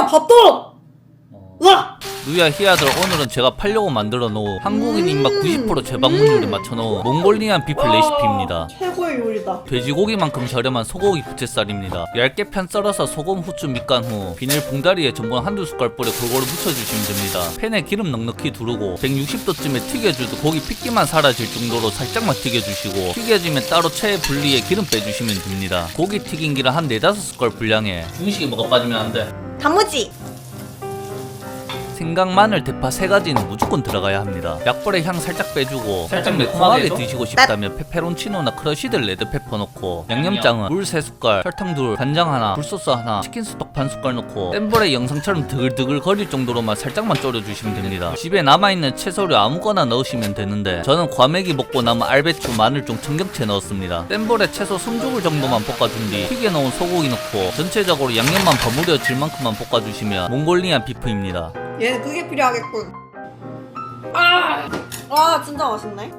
누야 밥도! 으아! 누야 히아들 오늘은 제가 팔려고 만들어 놓은 한국인 입맛 90% 재방문율에 맞춰 놓은 몽골리안 비프 레시피입니다. 최고의 요리다. 돼지고기만큼 저렴한 소고기 부채살입니다. 얇게 편 썰어서 소금, 후추, 밑간 후 비닐 봉다리에 전분 한두 숟갈 뿌려 골고루 묻혀주시면 됩니다. 팬에 기름 넉넉히 두르고 160도쯤에 튀겨주도 고기 핏기만 사라질 정도로 살짝만 튀겨주시고 튀겨지면 따로 체에 분리해 기름 빼주시면 됩니다. 고기 튀긴 기를 한 4, 5숟갈 분량에 중식이 뭐가 빠지면 안 돼. 단무지! 생강, 마늘, 대파 세 가지는 무조건 들어가야 합니다. 약불의 향 살짝 빼주고 살짝 매콤하게 드시고 싶다면 페페론치노나 크러쉬드 레드페퍼 넣고 양념장은 물 세 숟갈, 설탕 둘, 간장 하나, 굴소스 하나, 치킨 스톡 반 숟갈 넣고 센 불에 영상처럼 드글드글 거릴 정도로만 살짝만 졸여주시면 됩니다. 집에 남아있는 채소를 아무거나 넣으시면 되는데 저는 과메기 먹고 남은 알배추, 마늘종, 청경채 넣었습니다. 센 불에 채소 숨죽을 정도만 볶아준 뒤 튀겨놓은 소고기 넣고 전체적으로 양념만 버무려질 만큼만 볶아주시면 몽골리안 비프입니다. 얘는 그게 필요하겠군. 아! 아, 진짜 맛있네.